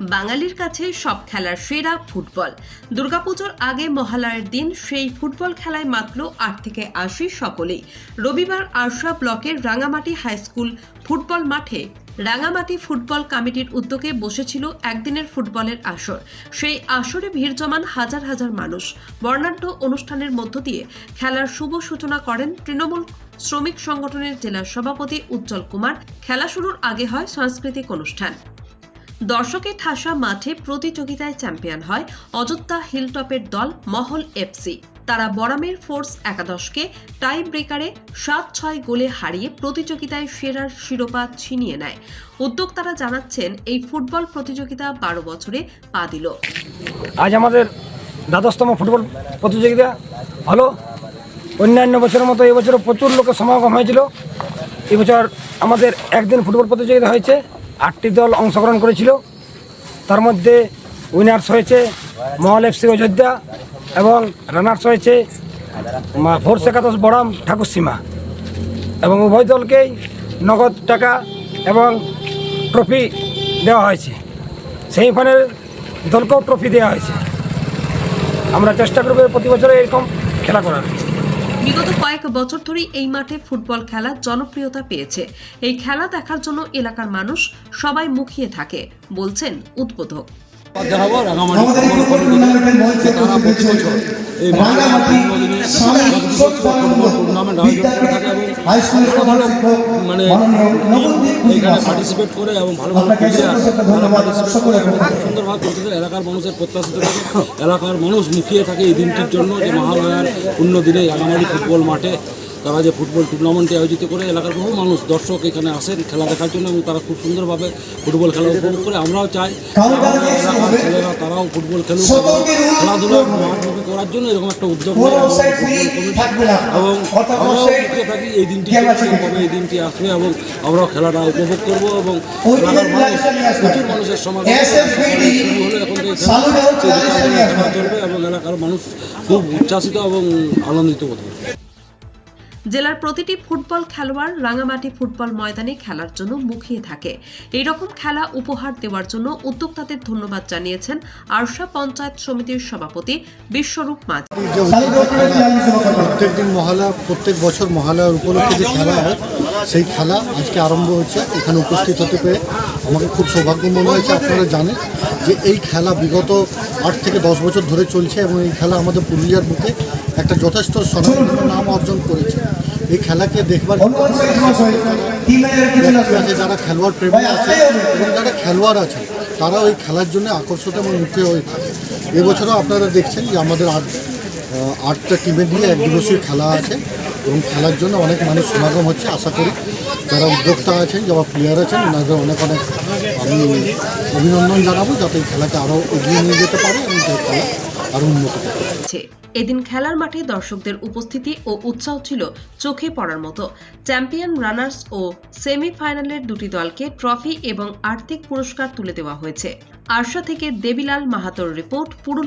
বাঙালির কাছে সব খেলার সেরা ফুটবল। দুর্গাপুজোর আগে মহালয়ার দিন সেই ফুটবল খেলায় মাত্র আট থেকে আশি সকলেই। রবিবার আরশা ব্লকের রাঙামাটি হাই স্কুল ফুটবল মাঠে রাঙামাটি ফুটবল কমিটির উদ্যোগে বসেছিল একদিনের ফুটবলের আসর। সেই আসরে ভিড় জমান হাজার হাজার মানুষ। বর্ণাঢ্য অনুষ্ঠানের মধ্য দিয়ে খেলার শুভ সূচনা করেন তৃণমূল শ্রমিক সংগঠনের জেলা সভাপতি উজ্জ্বল কুমার। খেলা শুরুর আগে হয় সাংস্কৃতিক অনুষ্ঠান। দর্শকের ঠাসা মাঠে প্রতিযোগিতায় চ্যাম্পিয়ন হয় অযোধ্যা হিলটপের দল মহল এফসি তারা বরামের ফোর্স একাদশকে টাই ব্রেকারে সাত ছয় গোলে হারিয়ে প্রতিযোগিতায় সেরার শিরোপা ছিনিয়ে নেয়। উদ্যোক্তারা জানাচ্ছেন, এই ফুটবল প্রতিযোগিতা বারো বছরে পা দিল। আজ আমাদের দ্বাদশতম ফুটবল প্রতিযোগিতা হলো। অন্যান্য বছরের মতো এবছরও প্রচুর লোকের সমাগম হয়েছিল। এবছর আমাদের একদিন ফুটবল প্রতিযোগিতা হয়েছে। আটটি দল অংশগ্রহণ করেছিল। তার মধ্যে উইনার্স হয়েছে মহল এফসি অযোধ্যা এবং রানার্স হয়েছে ফোর্স একাদশ বড়াম ঠাকুর সীমা এবং উভয় দলকেই নগদ টাকা এবং ট্রফি দেওয়া হয়েছে। সেমিফাইনাল দলকেও ট্রফি দেওয়া হয়েছে। আমরা চেষ্টা করব প্রতি বছরে এরকম খেলা করার। বিগত কয়েক বছর ধরেই এই মাঠে ফুটবল খেলা জনপ্রিয়তা পেয়েছে। এই খেলা দেখার জন্য এলাকার মানুষ সবাই মুখিয়ে থাকে বলছেন উদ্বোধক। জানাব রাঙামাটি ফুটবল কমিটি তারা প্রতি বছর এই রাঙামাটি ফুটবল টুর্নামেন্ট আয়োজন করে থাকে। মানে এইখানে পার্টিসিপেট করে এবং ভালো ভালো প্লেয়ার তারা পার্টিসিপেট করে এবং খুব সুন্দরভাবে এলাকার মানুষের প্রত্যাশিত থাকে এলাকার মানুষ মুখিয়ে থাকে এই দিনটির জন্য যে মহালয়ার অন্য দিনে রাঙামাটি ফুটবল মাঠে। তারা যে ফুটবল টুর্নামেন্টে আয়োজিত করে এলাকার বহু মানুষ দর্শক এখানে আসেন খেলা দেখার জন্য এবং তারা খুব সুন্দরভাবে ফুটবল খেলা উপভোগ করে। আমরাও চাই এলাকার ছেলেরা তারাও ফুটবল খেলুক খেলাধুলা মাঠমুখী করার জন্য এরকম একটা উদ্যোগ নেয় এবং আমরাও মুখিয়ে থাকি এই দিনটি কবে এই দিনটি আসবে এবং আমরাও খেলাটা উপভোগ করব এবং এলাকার মানুষ প্রচুর মানুষের শুরু হলে এখন খেলা চলবে এবং এলাকার মানুষ খুব উচ্ছ্বাসিত এবং আনন্দিত বোধ করবে। জেলার প্রতিটি ফুটবল খেলোয়াড় রাঙামাটি ফুটবল ময়দানে খেলার জন্য মুখিয়ে থাকে। এই রকম খেলা উপহার দেওয়ার জন্য উদ্যোক্তাদের ধন্যবাদ জানিয়েছেন আরশা পঞ্চায়েত সমিতির সভাপতি বিশ্বরূপ মাঝি। প্রত্যেক দিন মহালয়া, প্রত্যেক বছর মহালয়ার উপলক্ষে যে খেলা হয়, সেই খেলা আজকে আরম্ভ হয়েছে। এখানে উপস্থিত হতে পেরে আমাকে খুব সৌভাগ্য মনে হয়েছে। আপনারা জানেন যে এই খেলা বিগত আট থেকে দশ বছর ধরে চলছে এবং এই খেলা আমাদের পুরুলিয়ার বুকে একটা যথেষ্ট স্বনামধন্য নাম অর্জন করেছে। এই খেলাকে দেখবার আছে? যারা খেলোয়াড় প্রেমী আছে এবং যারা খেলোয়াড় আছে তারা ওই খেলার জন্য আকর্ষিত এবং মুখে হয়ে থাকে। এবছরও আপনারা দেখছেন যে আমাদের আট আটটা টিমে নিয়ে এক দিবসীয় খেলা আছে এবং খেলার জন্য অনেক মানুষ সমাগম হচ্ছে আশা করি। যারা উদ্যোক্তা আছেন যারা প্লেয়ার আছেন ওনাদের অনেক অনেক আমি অভিনন্দন জানাব যাতে এই খেলাকে আরও এগিয়ে নিয়ে যেতে পারে এবং খেলা উন্নত করতে এদিন খেলার মাঠে দর্শকদের উপস্থিতি ও উৎসাহ ছিল চোখে পড়ার মতো। চ্যাম্পিয়ন রানার্স ও সেমিফাইনালের দুটি দলকে ট্রফি এবং আর্থিক পুরস্কার তুলে দেওয়া হয়েছে। আরশা থেকে দেবিলাল মাহাতোর রিপোর্ট, পুরুলিয়া।